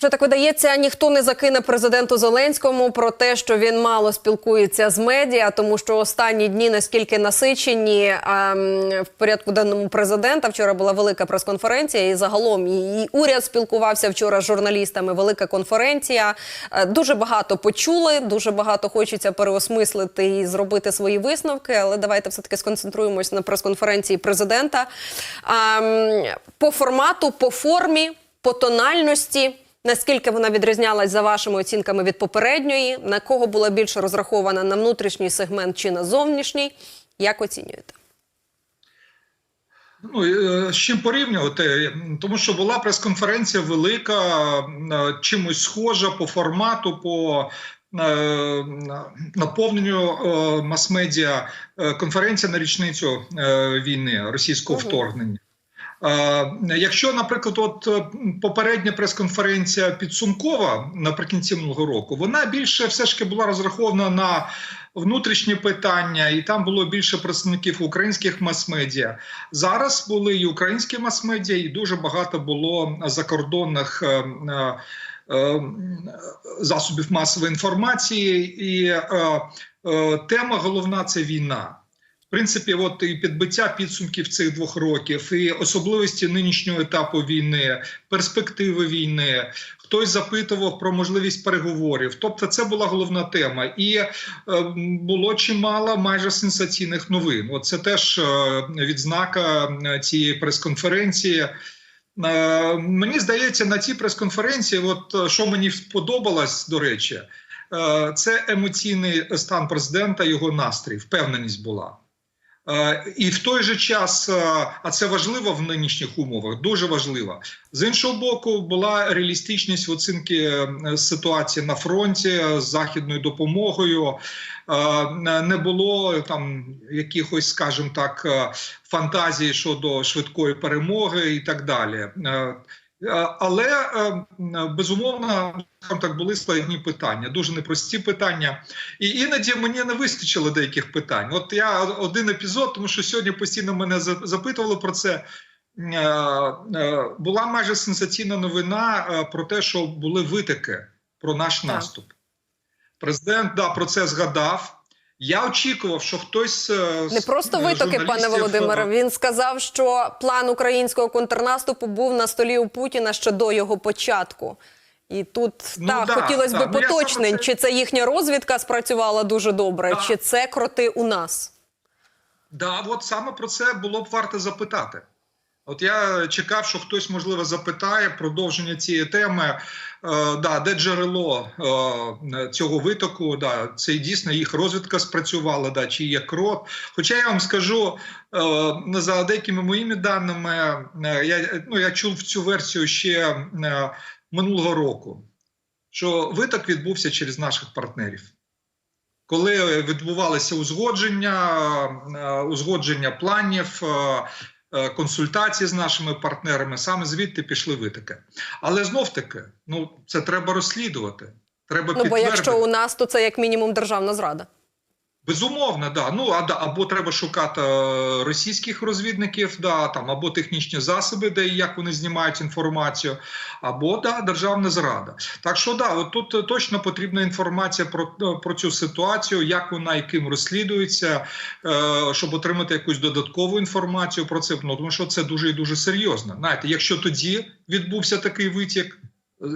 Вже так видається, ніхто не закине президенту Зеленському про те, що він мало спілкується з медіа, тому що останні дні наскільки насичені а, в порядку денному президента. Вчора була велика прес-конференція, і загалом і, уряд спілкувався вчора з журналістами. Велика конференція. Е, Дуже багато почули, дуже багато хочеться переосмислити і зробити свої висновки. Але давайте все таки сконцентруємось на прес-конференції президента. А, по формату, по формі, по тональності. Наскільки вона відрізнялась за вашими оцінками від попередньої? На кого була більше розрахована на внутрішній сегмент чи на зовнішній? Як оцінюєте? Ну е, з чим порівнювати? Тому що була прес-конференція велика, е, чимось схожа по формату, по е, наповненню мас-медіа конференція на річницю війни російського вторгнення. Якщо, наприклад, от е, попередня прес-конференція підсумкова наприкінці минулого року, вона більше все ж таки була розрахована на внутрішні питання, і там було більше представників українських мас-медіа. Зараз були і українські мас-медіа, і дуже багато було закордонних. е, е, Засобів масової інформації, і тема головна це війна. Принципі, от і підбиття підсумків цих двох років, і особливості нинішнього етапу війни, перспективи війни. Хтось запитував про можливість переговорів. Тобто, це була головна тема, і е, було чимало майже сенсаційних новин. От це теж е, відзнака е, цієї прес-конференції. Е, Мені здається, на цій прес-конференції, от е, що мені сподобалось, до речі, е, це емоційний стан президента, його настрій, впевненість була. Е, І в той же час, е, а це важливо в нинішніх умовах, дуже важливо. З іншого боку, була реалістичність в оцінки е, ситуації на фронті з західною допомогою. Не було там якихось, скажімо так, фантазій щодо швидкої перемоги і так далі. Е, Але е, безумовно так були складні питання, дуже непрості питання. І іноді мені не вистачило деяких питань. От я один епізод, тому що сьогодні постійно мене запитували про це. Е, Була майже сенсаційна новина про те, що були витики про наш наступ. Президент да, про це згадав. Я очікував, що хтось е, Не просто витоки, пане Володимире. е, Він сказав, що план українського контрнаступу був на столі у Путіна ще до його початку. І тут Ну так да, хотілося да. б Ну, поточнень, це- чи це їхня розвідка спрацювала дуже добре, Да. чи це кроти у нас. Да, от саме про це було б варто запитати. От я чекав, що хтось можливо запитає продовження цієї теми. Е, да, де джерело е, цього витоку? Да, це дійсно їх розвідка спрацювала, да, чи є крот. Хоча я вам скажу е, за деякими моїми даними, е, я, ну, я чув цю версію ще е, минулого року, що виток відбувся через наших партнерів. Коли відбувалися узгодження, е, узгодження планів, е, консультації з нашими партнерами, саме звідти пішли витоки. Але знов таки, ну це треба розслідувати. Треба Ну бо якщо у нас, то це як мінімум державна зрада. Безумовно, да. Ну а да, або треба шукати е, російських розвідників, да там або технічні засоби, де як вони знімають інформацію, або да, державна зрада. Так що да, от тут е, точно потрібна інформація про, е, про цю ситуацію, як вона і ким розслідується, е, щоб отримати якусь додаткову інформацію про це. Ну тому що це дуже і дуже серйозно. Знаєте, якщо тоді відбувся такий витік.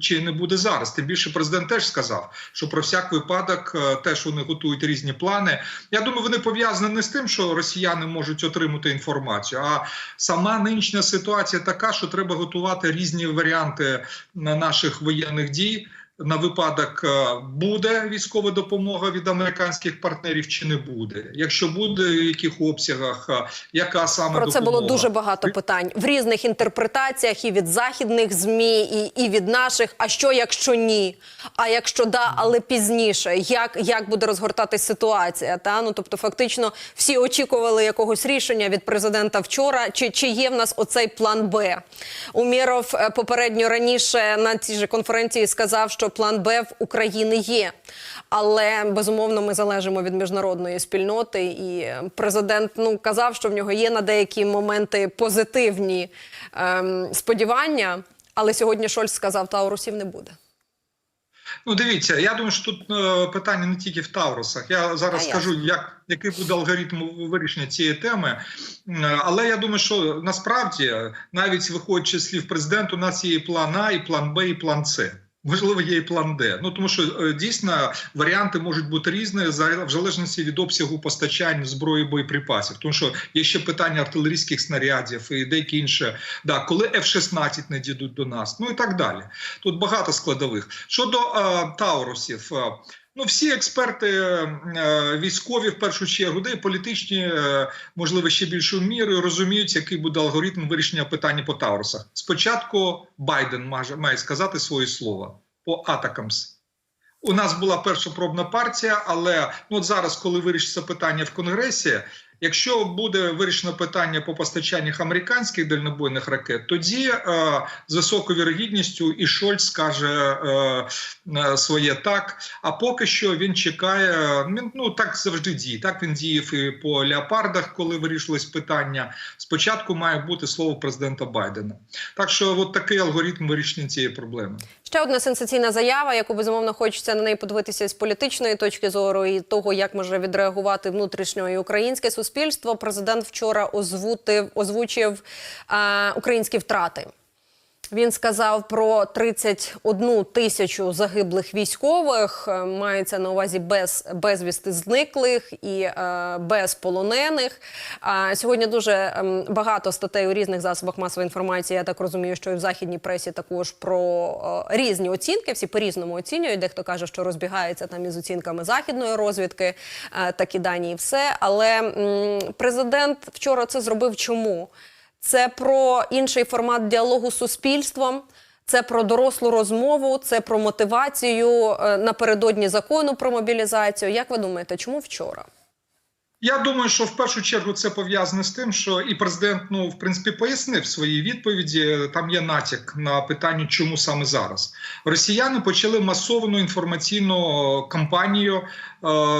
Чи не буде зараз? Тим більше президент теж сказав, що про всяк випадок е, теж вони готують різні плани. Я думаю, вони пов'язані не з тим, що росіяни можуть отримати інформацію, а сама нинішня ситуація така, що треба готувати різні варіанти наших воєнних дій. На випадок е, буде військова допомога від американських партнерів чи не буде. Якщо буде, в яких обсягах, е, яка саме Про це допомога? було дуже багато питань в різних інтерпретаціях і від західних змі, і, і від наших. А що, якщо ні? А якщо да, але пізніше, як, як буде розгортатись ситуація? Та ну тобто, фактично, всі очікували якогось рішення від президента вчора. Чи, чи є в нас оцей план Б? Уміров е, попередньо раніше на цій же конференції сказав, що план Б в України є. Але безумовно ми залежимо від міжнародної спільноти, і президент ну казав, що в нього є на деякі моменти позитивні ем, сподівання. Але сьогодні Шольц сказав, Таурусів не буде. Ну, дивіться, я думаю, що тут е, питання не тільки в Тавросах. Я зараз А, скажу, як, який буде алгоритм вирішення цієї теми. Але я думаю, що насправді, навіть виходячи з слів президента, у нас є і план А, і план Б, і план С. Можливо, є і план Д. Ну тому що е, дійсно варіанти можуть бути різні в залежності від обсягу постачань зброї боєприпасів. Тому що є ще питання артилерійських снарядів і деякі інше. Да, коли F-16 не дійдуть до нас, ну і так далі. Тут багато складових. Щодо е, Таурусів, е, ну всі експерти е, військові в першу чергу, де і політичні, е, можливо, ще більшою мірою розуміють, який буде алгоритм вирішення питання по Таурсах. Спочатку Байден має, сказати своє слово по Атакамс. У нас була перша пробна партія, але ну от зараз, коли вирішиться питання в Конгресі, якщо буде вирішено питання по постачаннях американських дальнобойних ракет, тоді е, з високою вірогідністю і Шольц скаже е, е, своє так. А поки що він чекає. Він ну так завжди діє. Так він діяв і по леопардах, коли вирішилось питання. Спочатку має бути слово президента Байдена. Так що, от такий алгоритм вирішення цієї проблеми. Ще одна сенсаційна заява, яку безумовно хочеться на неї подивитися з політичної точки зору і того, як може відреагувати внутрішньо і українське суспільство. Президент вчора озвутив, озвучив е, українські втрати. Він сказав про 31 тисячу загиблих військових. е, Мається на увазі без безвісти зниклих і е, без полонених. А сьогодні дуже ем, багато статей у різних засобах масової інформації. Я так розумію, що і в західній пресі також про е, різні оцінки. Всі по-різному оцінюють. Дехто каже, що розбігається там із оцінками західної розвідки, е, такі дані і все. Але м, президент вчора це зробив чому? Це про інший формат діалогу з суспільством. Це про дорослу розмову, це про мотивацію е, напередодні закону про мобілізацію. Як ви думаєте, чому вчора? Я думаю, що в першу чергу це пов'язане з тим, що і президент, ну в принципі, пояснив свої відповіді. Там є натяк на питання, чому саме зараз росіяни почали масовану інформаційну кампанію е,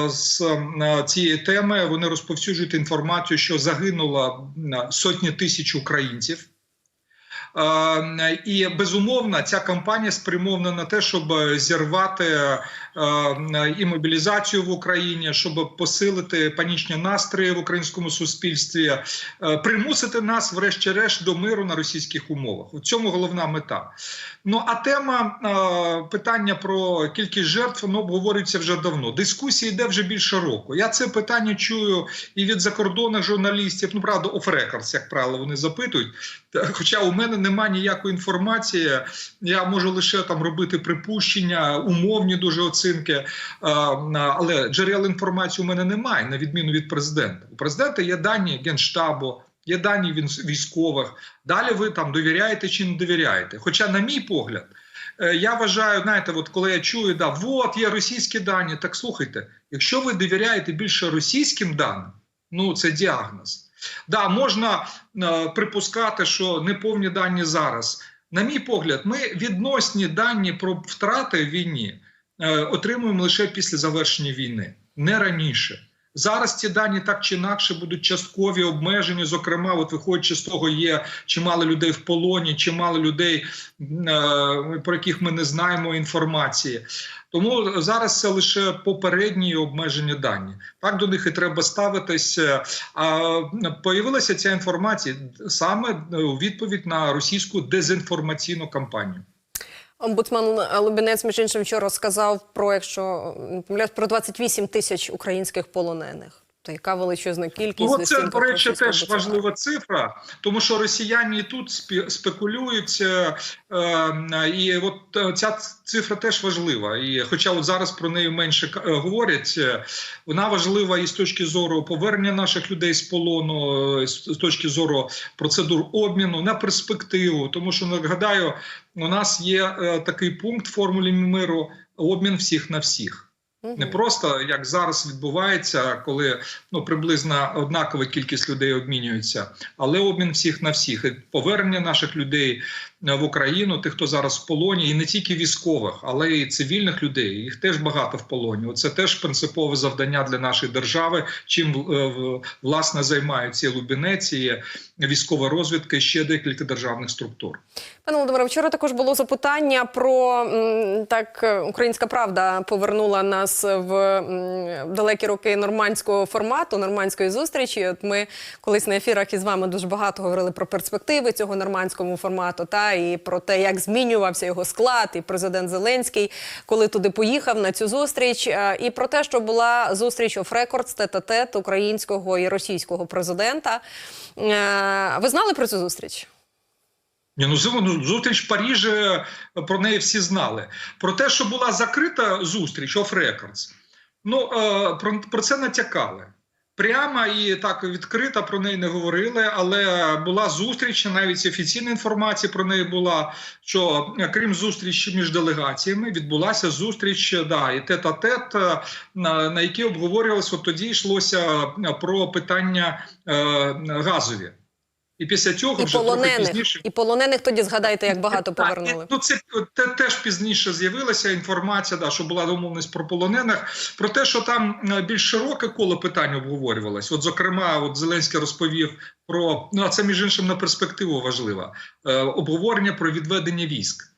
з е, цієї теми. Вони розповсюджують інформацію, що загинуло е, сотні тисяч українців. Е, І безумовно, ця кампанія спрямована на те, щоб зірвати е, і мобілізацію в Україні, щоб посилити панічні настрої в українському суспільстві, е, примусити нас, врешті-решт, до миру на російських умовах. У цьому головна мета. Ну а тема е, питання про кількість жертв воно обговорюється вже давно. Дискусія йде вже більше року. Я це питання чую і від закордонних журналістів. Ну правда, оф-рекордс, як правило, вони запитують. Хоча у мене немає ніякої інформації, я можу лише там робити припущення, умовні дуже оцінки. Але джерел інформації у мене немає, на відміну від президента. У президента є дані генштабу. Є дані військових. Далі ви там довіряєте чи не довіряєте. Хоча, на мій погляд, е, я вважаю, знаєте, от коли я чую, да, от є російські дані. Так слухайте, якщо ви довіряєте більше російським даним, ну це діагноз. Да, можна е, припускати, що неповні дані зараз. На мій погляд, ми відносні дані про втрати в війні е, отримуємо лише після завершення війни, не раніше. Зараз ці дані так чи інакше будуть часткові обмежені. Зокрема, от виходячи з того, є чимало людей в полоні, чимало людей, е, про яких ми не знаємо інформації. Тому зараз це лише попередні обмежені дані. Так до них і треба ставитися. А появилася ця інформація саме у відповідь на російську дезінформаційну кампанію. Омбудсман Лубінець, між іншим, вчора сказав про, якщо не помиляюсь, про 28 тисяч українських полонених. То яка величезна кількість? Ну, це, до речі, теж важлива цифра, тому що росіяни і тут спекулюють, е, е, і от е, ця цифра теж важлива. І хоча от зараз про неї менше говорять, вона важлива і з точки зору повернення наших людей з полону, з точки зору процедур обміну на перспективу. Тому що нагадаю, у нас є такий пункт в формулі миру обмін всіх на всіх. Не просто як зараз відбувається, коли ну приблизно однакова кількість людей обмінюється, але обмін всіх на всіх. І повернення наших людей е, в Україну, тих, хто зараз в полоні, і не тільки військових, але й цивільних людей. Їх теж багато в полоні. Це теж принципове завдання для нашої держави. Чим е, власне займаються і Лубінець, і військова розвідка, і ще декілька державних структур. Пане Володимире, вчора також було запитання про так е, українська правда повернула нас в далекі роки нормандського формату, нормандської зустрічі. От ми колись на ефірах із вами дуже багато говорили про перспективи цього нормандського формату, та і про те, як змінювався його склад, і президент Зеленський, коли туди поїхав на цю зустріч, е, і про те, що була зустріч оф рекордс тет-а-тет українського і російського президента. Е, Ви знали про цю зустріч? Ні, ну ну, зустріч в Парижі е, про неї всі знали. Про те, що була закрита зустріч off records, ну е, про, про це натякали. Прямо і так відкрито про неї не говорили, але була зустріч, навіть офіційна інформація про неї була. Що е, крім зустрічі між делегаціями, відбулася зустріч, да, і тет-а-тет, е, на, на якій обговорювалося, от тоді йшлося про питання е, газові. І після цього І вже полонених, пізніше і полонених тоді згадайте, як багато так, повернули. і, Ну це те, теж пізніше з'явилася інформація, да, що була домовленість про полонених, про те, що там е, більш широке коло питань обговорювалось. От, зокрема, от Зеленський розповів про ну а це між іншим на перспективу важливо, е, обговорення про відведення військ.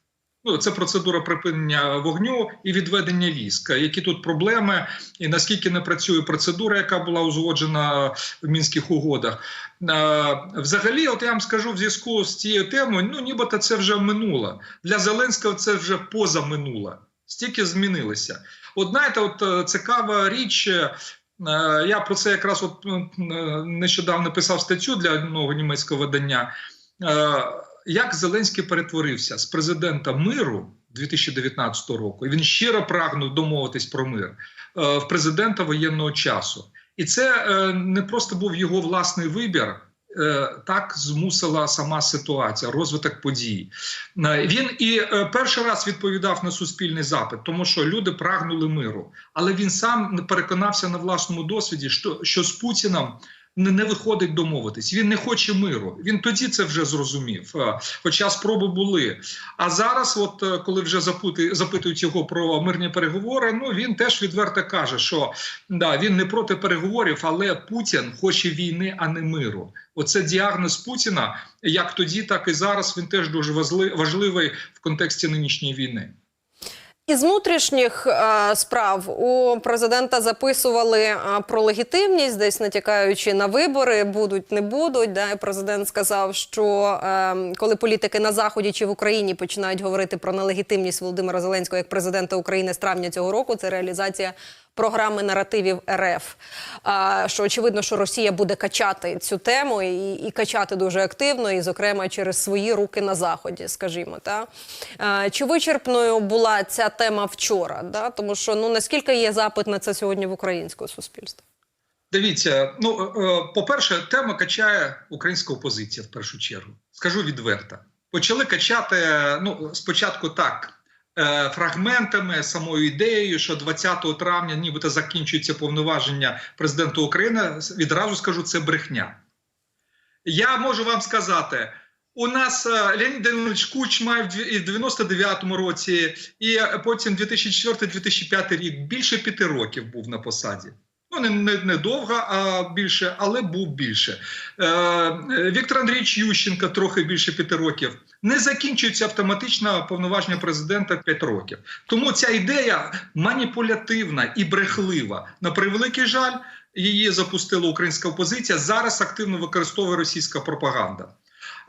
Ну, це процедура припинення вогню і відведення військ. Які тут проблеми, і наскільки не працює процедура, яка була узгоджена в мінських угодах. Взагалі, от я вам скажу в зв'язку з цією темою, ну нібито це вже минуло. Для Зеленського це вже поза минуле. Стільки змінилося. От знаєте, от е, цікава річ. е, Я про це якраз от е, нещодавно писав статтю для нового німецького видання. Як Зеленський перетворився з президента миру 2019 року, і він щиро прагнув домовитись про мир е, в президента воєнного часу. І це е, не просто був його власний вибір. е, Так змусила сама ситуація, розвиток подій. Він і перший раз відповідав на суспільний запит, тому що люди прагнули миру. Але він сам переконався на власному досвіді, що, що з Путіном не, виходить домовитись. Він не хоче миру. Він тоді це вже зрозумів. Е, Хоча спроби були. А зараз, от е, коли вже запитують його про мирні переговори, ну він теж відверто каже, що да, він не проти переговорів, але Путін хоче війни, а не миру. Оце діагноз Путіна, як тоді, так і зараз. Він теж дуже важливий в контексті нинішньої війни. Із внутрішніх е, справ у президента записували е, про легітимність, десь натякаючи на вибори, будуть, не будуть. Да? Президент сказав, що е, коли політики на заході чи в Україні починають говорити про нелегітимність Володимира Зеленського як президента України з травня цього року, це реалізація програми наративів РФ. Що очевидно, що Росія буде качати цю тему і, і качати дуже активно, і, зокрема, через свої руки на заході, скажімо. Та? Чи вичерпною була ця тема вчора? Да? Тому що ну наскільки є запит на це сьогодні в українського суспільства? Дивіться, ну е, по-перше, тема качає українська опозиція в першу чергу. Скажу відверто. Почали качати ну спочатку так. Е, Фрагментами самою ідеєю, що 20 травня, нібито закінчується повноваження президента України. Відразу скажу, це брехня. Я можу вам сказати: у нас е, Леонід Данилович Кучма і в 99-му році, і потім 2004-2005 рік більше п'яти років був на посаді. Ну, не, не, не довго, а більше, але був більше. Е, е, Віктор Андрійович Ющенко трохи більше п'яти років. Не закінчується автоматично повноваження президента в 5 років. Тому ця ідея маніпулятивна і брехлива. На превеликий жаль, її запустила українська опозиція. Зараз активно використовує російська пропаганда.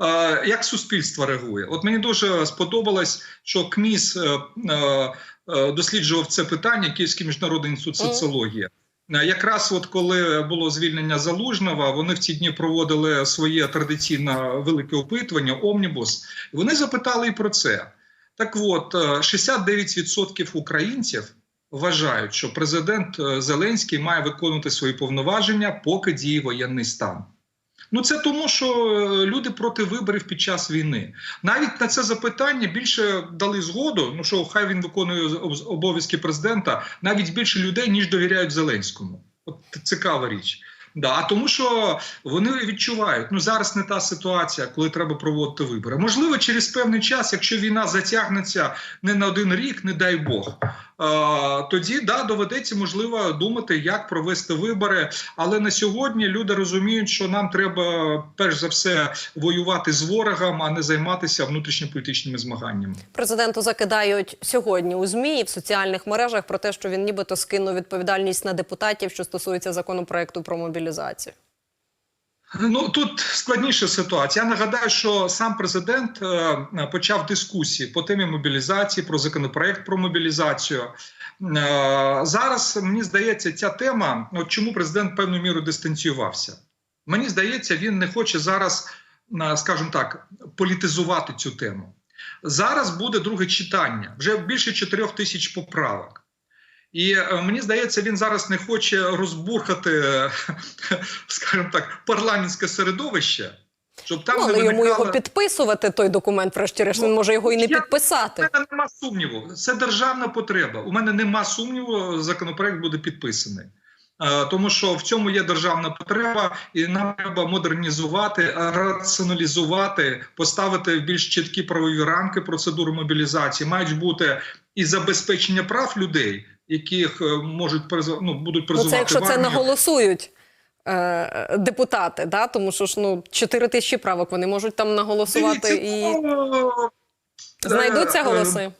Е, Як суспільство реагує? От мені дуже сподобалось, що КМІС е, е, досліджував це питання, Київський міжнародний інститут соціології. Е, Якраз от коли було звільнення залужного, вони в ці дні проводили своє традиційне велике опитування, омнібус. Вони запитали і про це. Так от, е, 69% українців вважають, що президент е, Зеленський має виконувати свої повноваження, поки діє воєнний стан. Ну це тому, що е, люди проти виборів під час війни. Навіть на це запитання більше дали згоду. Ну що хай він виконує об- обов'язки президента, навіть більше людей ніж довіряють Зеленському. От цікава річ. Да, а тому, що вони відчувають, ну зараз не та ситуація, коли треба проводити вибори. Можливо, через певний час, якщо війна затягнеться не на один рік, не дай Бог, тоді да, доведеться можливо думати, як провести вибори. Але на сьогодні люди розуміють, що нам треба перш за все воювати з ворогом, а не займатися внутрішньополітичними змаганнями. Президенту закидають сьогодні у змі і в соціальних мережах про те, що він нібито скинув відповідальність на депутатів, що стосується законопроекту про мобілізацію. Ну тут складніша ситуація. Я нагадаю, що сам президент е, почав дискусії по темі мобілізації, про законопроект про мобілізацію. Е, зараз мені здається, ця тема, от чому президент певною мірою дистанціювався. Мені здається, він не хоче зараз, е, скажімо так, політизувати цю тему. Зараз буде друге читання, вже більше 4 тисяч поправок. І е, мені здається, він зараз не хоче розбурхати, скажімо так, парламентське середовище, щоб там Ну, але не йому його підписувати той документ, врешті-решт, він може його і не Я- У підписати. мене нема сумніву. Це державна потреба. У мене нема сумніву, законопроект буде підписаний. Е, Тому що в цьому є державна потреба, і нам треба модернізувати, раціоналізувати, поставити в більш чіткі правові рамки процедури мобілізації. Мають бути і забезпечення прав людей, яких е, можуть призв- ну, будуть Ну, це якщо в це армію. наголосують е, депутати, да? тому що ж ну 4 тисячі правок вони можуть там наголосувати Дивіться, і ну, е, знайдуться е, голоси.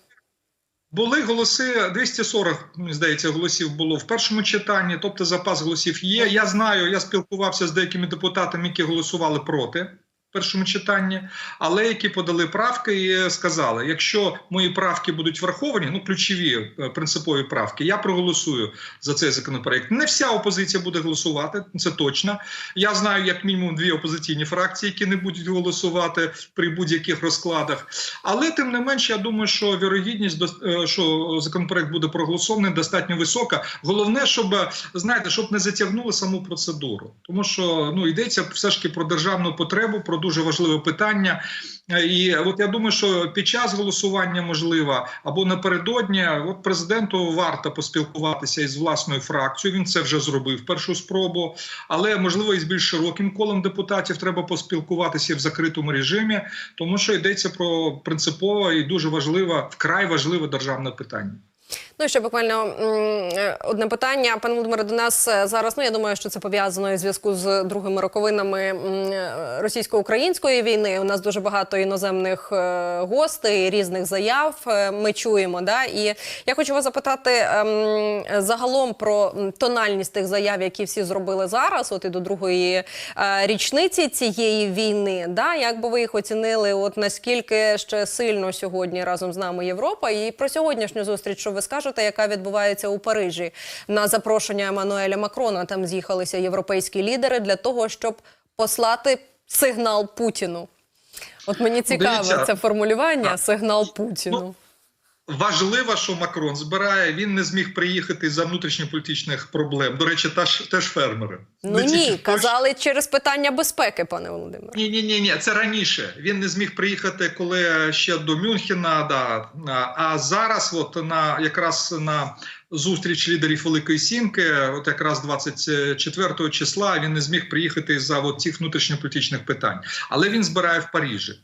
Були голоси 240, мені здається, голосів було в першому читанні, тобто запас голосів є. Я знаю, я спілкувався з деякими депутатами, які голосували проти першому читанні, але які подали правки і сказали: якщо мої правки будуть враховані, ну ключові е, принципові правки, я проголосую за цей законопроект. Не вся опозиція буде голосувати, це точно. Я знаю як мінімум дві опозиційні фракції, які не будуть голосувати при будь-яких розкладах. Але тим не менш, я думаю, що вірогідність е, що законопроект буде проголосований, достатньо висока. Головне, щоб знаєте, щоб не затягнули саму процедуру, тому що ну йдеться все ж таки про державну потребу, про дуже важливе питання. Е, І от я думаю, що під час голосування можливо або напередодні, от президенту варто поспілкуватися із власною фракцією. Він це вже зробив першу спробу, але можливо і з більш широким колом депутатів треба поспілкуватися в закритому режимі, тому що йдеться про принципове і дуже важливе, вкрай важливе державне питання. Ну ще буквально е, одне питання. Пане Володимире, до нас е, зараз. Ну я думаю, що це пов'язано із зв'язку з другими роковинами е, російсько-української війни. У нас дуже багато іноземних гостей, різних заяв. Ми чуємо. Да? І я хочу вас запитати ем, загалом про тональність тих заяв, які всі зробили зараз, от і до другої річниці цієї війни. Да? Як би ви їх оцінили? От наскільки ще сильно сьогодні разом з нами Європа? І про сьогоднішню зустріч, що ви скажете, яка відбувається у Парижі на запрошення Еммануеля Макрона. Там з'їхалися європейські лідери для того, щоб послати сигнал Путіну. От мені цікаве Дивіться, це формулювання сигнал Путіну. Важливо, що Макрон збирає. Він не зміг приїхати за внутрішньополітичних проблем. До речі, теж, теж фермери. Ну Не ні, казали через питання безпеки, пане Володимире. Ні, ні, ні, ні, це раніше. Він не зміг приїхати, коли ще до Мюнхена. Да. А зараз, от на якраз на зустріч лідерів Великої Сімки, от якраз 24 числа, він не зміг приїхати за от цих внутрішньополітичних питань, але він збирає в Парижі.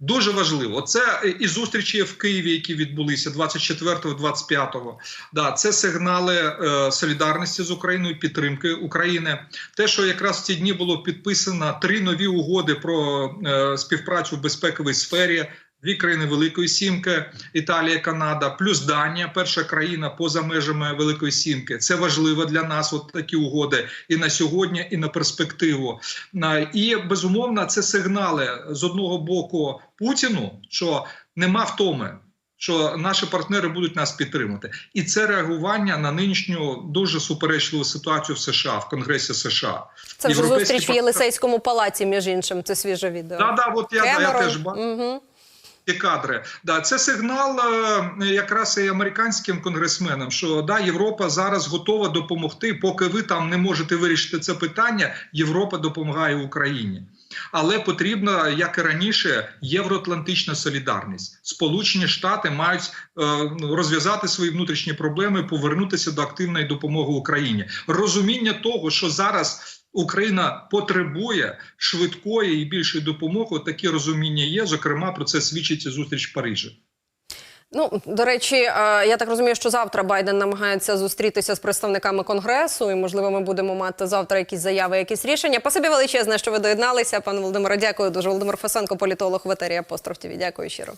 Дуже важливо. Це і зустрічі в Києві, які відбулися 24-25. Да, це сигнали е, солідарності з Україною, підтримки України. Те, що якраз в ці дні було підписано три нові угоди про е, співпрацю в безпековій сфері. Дві країни Великої Сімки, Італія, Канада, плюс Данія, перша країна поза межами Великої Сімки. Це важливо для нас. От такі угоди і на сьогодні, і на перспективу. І безумовно, це сигнали з одного боку Путіну, що нема втоми. Що наші партнери будуть нас підтримати, і це реагування на нинішню дуже суперечливу ситуацію в США в Конгресі США. Це вже Європейські зустріч в Єлисейському палаці, між іншим. Це свіже відео. Да, да, от я, да, я теж бачу. Мгм. Кадри. Да, це сигнал е, якраз і американським конгресменам, що да, Європа зараз готова допомогти, поки ви там не можете вирішити це питання. Європа допомагає Україні. Але потрібна, як і раніше, євроатлантична солідарність. Сполучені Штати мають е, ну, розв'язати свої внутрішні проблеми, повернутися до активної допомоги Україні. Розуміння того, що зараз Україна потребує швидкої і більшої допомоги. Такі розуміння є. Зокрема, про це свідчить зустріч в Парижі. Ну до речі, е, я так розумію, що завтра Байден намагається зустрітися з представниками конгресу, і можливо, ми будемо мати завтра якісь заяви, якісь рішення. Спасибі величезне, що ви доєдналися. Пане Володимире, дякую дуже. Володимир Фесенко, політолог в етері Апостроф. Дякую щиро.